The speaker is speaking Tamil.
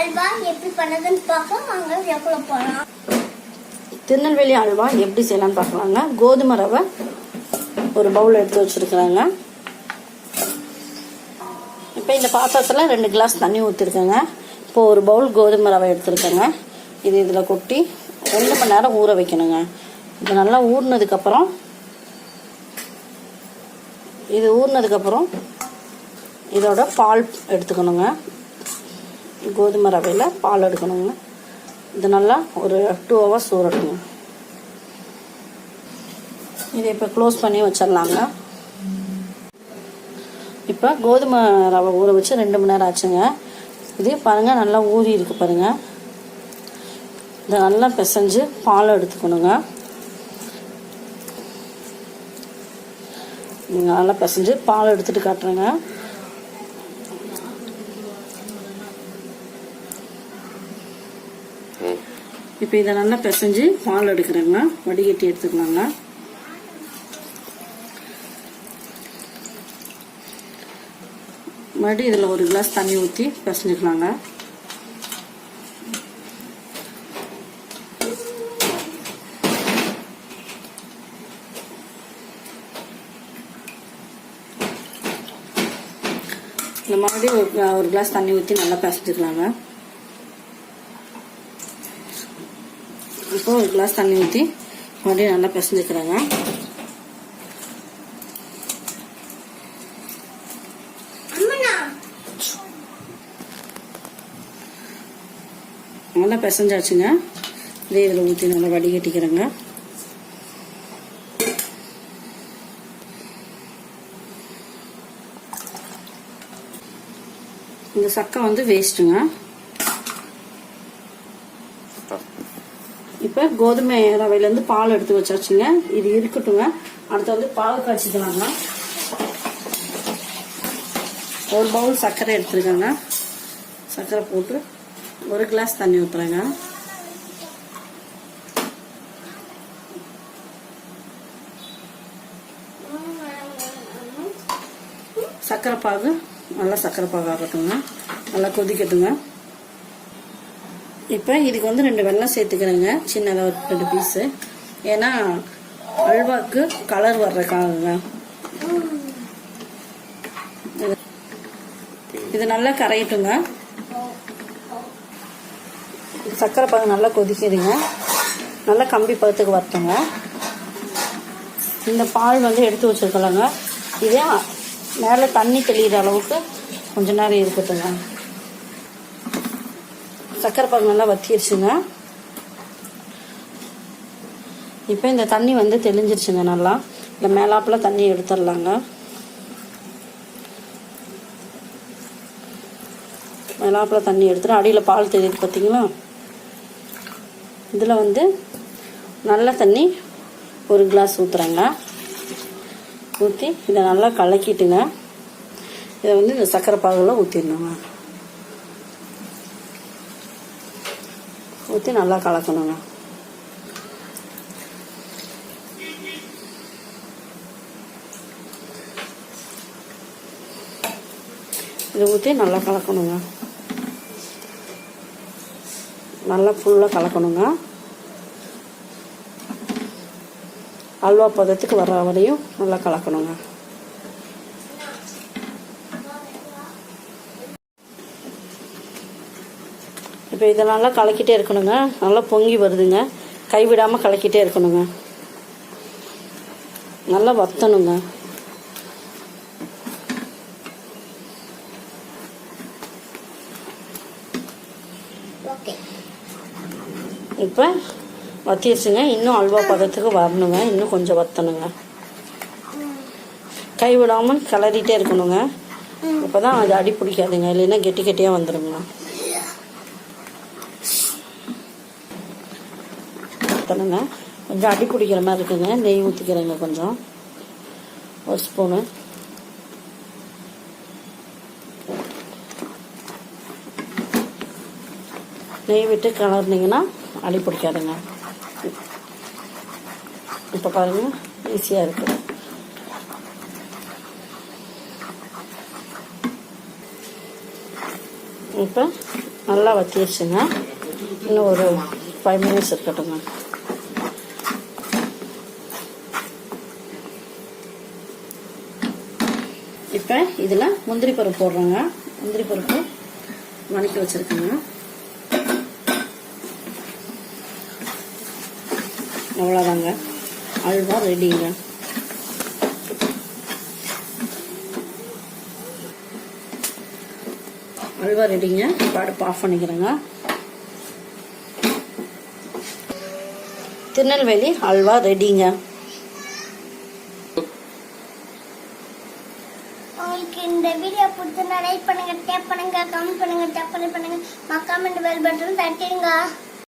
திருநெல்வேலி அல்வா எப்படி பண்ணதுன்னு பார்க்க வாங்க எவ்வளோ போகலாம். திருநெல்வேலி அல்வா எப்படி செய்யலாம்னு பார்க்கலாங்க. கோதுமை ரவை ஒரு பவுல் எடுத்து வச்சுருக்குறாங்க இப்போ இந்த பாத்திரத்தில் ரெண்டு கிளாஸ் தண்ணி ஊற்றிருக்கேங்க இப்போ ஒரு பவுல் கோதுமை ரவை எடுத்துருக்கேங்க. இது இதில் கொட்டி ரெண்டு மணி நேரம் ஊற வைக்கணுங்க. இது நல்லா ஊறினதுக்கப்புறம் இது ஊறினதுக்கப்புறம் இதோட பால் எடுத்துக்கணுங்க. கோதுமை ரவையில் பால் எடுக்கணுங்க. இது நல்லா ஒரு டூ ஹவர்ஸ் ஊறட்டுங்க இதை இப்போ க்ளோஸ் பண்ணி வச்சிடலாங்க. இப்போ கோதுமை ரவை ஊற வச்சு ரெண்டு மணி நேரம் ஆச்சுங்க. இது பாருங்கள் நல்லா ஊறி இருக்கு பாருங்கள் இதை நல்லா பிசைஞ்சு பால் எடுத்துக்கணுங்க. நீங்கள் நல்லா பிசைஞ்சு பால் எடுத்துட்டு காட்டுறேங்க. இப்போ இதை நல்லா பிசைஞ்சு பால் எடுக்கிறேங்க. வடிகட்டி எடுத்துக்கலாங்க. மறுபடியும் இதில் ஒரு கிளாஸ் தண்ணி ஊற்றி பிசைஞ்சுக்கலாங்க. இந்த மறுபடியும் ஒரு ஒரு கிளாஸ் தண்ணி ஊற்றி நல்லா பிசைஞ்சுக்கலாங்க. இப்போ ஒரு கிளாஸ் தண்ணி ஊற்றி மறுபடியும் நல்லா பிசைஞ்சுக்கிறேங்க. நல்லா பிசைஞ்சாச்சுங்க. இதே இதில் ஊற்றி நல்லா வடிகட்டிக்கிறேங்க. இந்த சக்கை வந்து வேஸ்ட்டுங்க இப்போ கோதுமை ரவையிலேருந்து பால் எடுத்து வச்சாச்சுங்க. இது இருக்கட்டுங்க. அடுத்து வந்து பால் காய்ச்சிக்கலாங்க. ஒரு பவுல் சர்க்கரை எடுத்துருக்கேங்க. சர்க்கரை போட்டு ஒரு கிளாஸ் தண்ணி ஊற்றுறேங்க சர்க்கரை பாகு நல்லா சர்க்கரை பாகு ஆகட்டுங்க நல்லா கொதிக்கட்டுங்க. இப்போ இதுக்கு வந்து ரெண்டு வெல்லம் சேர்த்துக்கிறேங்க. சின்னதாக ஒரு ரெண்டு பீஸு ஏன்னா அல்வாக்கு கலர் வர்றதுக்காகங்க. இது- இது நல்லா கரையட்டுங்க. சர்க்கரை பாகு நல்லா கொதிக்குதுங்க. நல்லா கம்பி பதத்துக்கு வரட்டுங்க. இந்த பால் வந்து எடுத்து வச்சிருக்கலாங்க. இதே மேலே தண்ணி தெளிகிற அளவுக்கு கொஞ்ச நேரம் இருக்கட்டுங்க. சர்க்கரை பாகு நல்லா வத்திடுச்சுங்க இப்போ இந்த தண்ணி வந்து தெளிஞ்சிருச்சுங்க நல்லா. இந்த மேலாப்பில் தண்ணி எடுத்துடலாங்க. மேலாப்பில் தண்ணி எடுத்துட்டு அடியில் பால் தெரியுது பார்த்தீங்களா இதில் வந்து நல்ல தண்ணி ஒரு கிளாஸ் ஊற்றுறேங்க ஊற்றி இதை நல்லா கலக்கிட்டுங்க. இதை வந்து இந்த சர்க்கரை பாகில் ஊற்றிடணுங்க ஊற்றி நல்லா கலக்கணுங்க. இதை ஊற்றி நல்லா கலக்கணுங்க. நல்லா ஃபுல்லாக கலக்கணுங்க. அல்வா பதத்துக்கு வர்ற வரையும் நல்லா கலக்கணுங்க. இப்போ இதை நல்லா கலக்கிட்டே இருக்கணுங்க. நல்லா பொங்கி வருதுங்க. கைவிடாமல் கலக்கிட்டே இருக்கணுங்க. நல்லா வத்தணுங்க. இப்போ வத்திருச்சுங்க இன்னும் அல்வா பதத்துக்கு வரணுங்க. இன்னும் கொஞ்சம் வத்தணுங்க. கைவிடாமல் கிளறிட்டே இருக்கணுங்க. அப்போ தான் அது அடி பிடிக்காதுங்க. இல்லைன்னா கெட்டி கெட்டியாக வந்துடுங்க வத்தணுங்க கொஞ்சம் அடி பிடிக்கிற மாதிரி இருக்குங்க. நெய் ஊற்றிக்கிறேங்க கொஞ்சம். ஒரு ஸ்பூனு. நெய் விட்டு கலர்னிங்கன்னா அடி பிடிக்காதுங்க. இப்போ பாருங்க. ஈஸியாக இருக்குது இப்போ நல்லா வத்திடுச்சுங்க இன்னும் ஒரு ஃபைவ் மினிட்ஸ் இருக்கட்டும்ங்க இப்போ இதில் முந்திரி பருப்பு போடுறோங்க. முந்திரி பருப்பு வணக்கி வச்சுருக்கேங்க. அவ்வளோதாங்க அல்வா ரெடிங்க. அல்வா ரெடிங்க. இப்போ அடுப்பு ஆஃப் பண்ணிக்கிறேங்க. திருநெல்வேலி அல்வா ரெடிங்க. இந்த வீடியோ பிடிச்சிருந்தா லைக் பண்ணுங்க டேப் பண்ணுங்க கமெண்ட் பண்ணுங்க டேப் பண்ணுங்க. மக்காமெண்ட் பெல் பட்டன் தட்டிடுங்க.